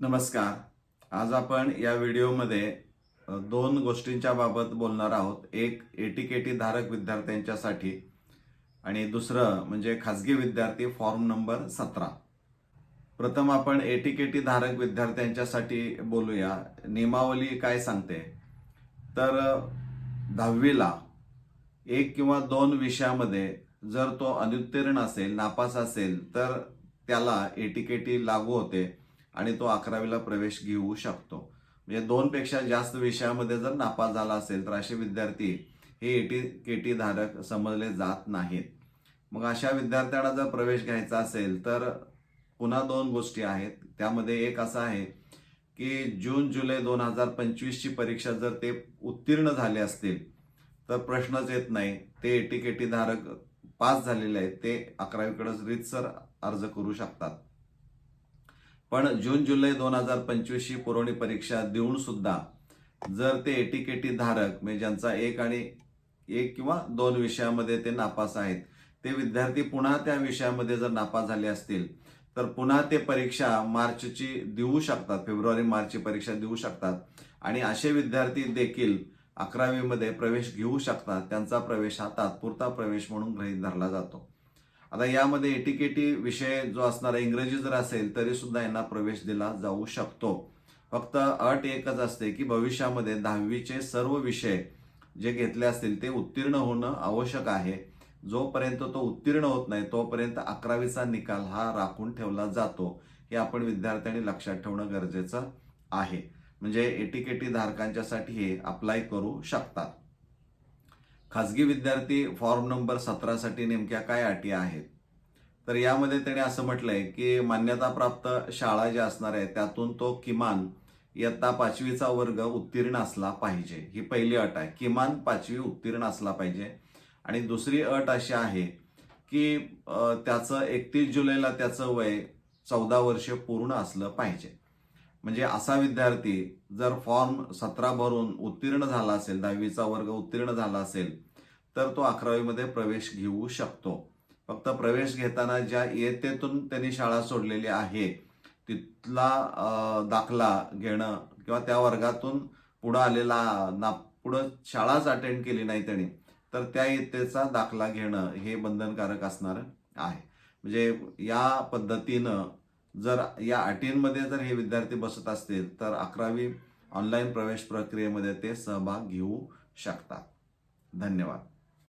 नमस्कार. आज आपण या व्हिडिओमध्ये दोन गोष्टींच्या बाबत बोलणार आहोत. एक एटीकेटी धारक विद्यार्थ्यांच्यासाठी आणि दुसरं म्हणजे खाजगी विद्यार्थी फॉर्म नंबर सतरा. प्रथम आपण एटीकेटी धारक विद्यार्थ्यांच्यासाठी बोलूया. नियमावली काय सांगते? तर दहावीला एक किंवा दोन विषयामध्ये जर तो अनुत्तीर्ण असेल नापास असेल तर त्याला एटीकेटी लागू होते. आणि तो अकरावीला प्रवेश घेऊ शकतो. म्हणजे दोनपेक्षा जास्त विषयामध्ये जर नापास झाला असेल तर असे विद्यार्थी हे एटी केटी धारक समजले जात नाहीत. मग अशा विद्यार्थ्यांना जर प्रवेश घ्यायचा असेल तर पुन्हा दोन गोष्टी आहेत. त्यामध्ये एक असं आहे की जून जुलै दोन हजार पंचवीसची परीक्षा जर ते उत्तीर्ण झाले असतील तर प्रश्नच येत नाही. ते एटी केटी धारक पास झालेले आहेत. ते अकरावीकडंच रीतसर अर्ज करू शकतात. पण जून जुलै दोन हजार पंचवीसची पुरवणी परीक्षा देऊन सुद्धा जर ते एटीकेटी धारक म्हणजे ज्यांचा एक आणि एक किंवा दोन विषयामध्ये ते नापास आहेत ते विद्यार्थी पुन्हा त्या विषयामध्ये जर नापास झाले असतील तर पुन्हा ते परीक्षा मार्चची देऊ शकतात फेब्रुवारी मार्चची परीक्षा देऊ शकतात. आणि असे विद्यार्थी देखील अकरावीमध्ये प्रवेश घेऊ शकतात. त्यांचा प्रवेश हा तात्पुरता प्रवेश म्हणून गृहीत धरला जातो. आता यामध्ये एटीकेटी विषय जो असणारा इंग्रजी जर असेल तरी सुद्धा यांना प्रवेश दिला जाऊ शकतो. फक्त अट एकच असते की भविष्यामध्ये दहावीचे सर्व विषय जे घेतले असतील ते उत्तीर्ण होणं आवश्यक आहे. जोपर्यंत तो उत्तीर्ण होत नाही तोपर्यंत अकरावीचा निकाल हा राखून ठेवला जातो. हे आपण विद्यार्थ्यांनी लक्षात ठेवणं गरजेचं आहे. म्हणजे एटीकेटी धारकांच्यासाठी हे अप्लाय करू शकतात. खाजगी विद्यार्थी फॉर्म नंबर सतरासाठी नेमक्या काय अटी आहेत? तर यामध्ये त्याने असं म्हटलंय की मान्यताप्राप्त शाळा ज्या असणार आहेत त्यातून तो किमान इयत्ता पाचवीचा वर्ग उत्तीर्ण असला पाहिजे. ही पहिली अट आहे. किमान पाचवी उत्तीर्ण असला पाहिजे. आणि दुसरी अट अशी आहे की त्याचं एकतीस जुलैला त्याचं वय चौदा वर्ष पूर्ण असलं पाहिजे. म्हणजे असा विद्यार्थी जर फॉर्म सतरा भरून उत्तीर्ण झाला असेल दहावीचा वर्ग उत्तीर्ण झाला असेल तर तो अकरावीमध्ये प्रवेश घेऊ शकतो. फक्त प्रवेश घेताना ज्या इयत्तेतून त्यांनी शाळा सोडलेली आहे तिथला दाखला घेणं किंवा त्या वर्गातून पुढं आलेला ना पुढं शाळाच अटेंड केली नाही त्यांनी तर त्या इयत्तेचा दाखला घेणं हे बंधनकारक असणार आहे. म्हणजे या पद्धतीनं जर या अटींमध्ये जर हे विद्यार्थी बसत असतील तर अकरावी ऑनलाईन प्रवेश प्रक्रियेमध्ये ते सहभाग घेऊ शकतात. धन्यवाद.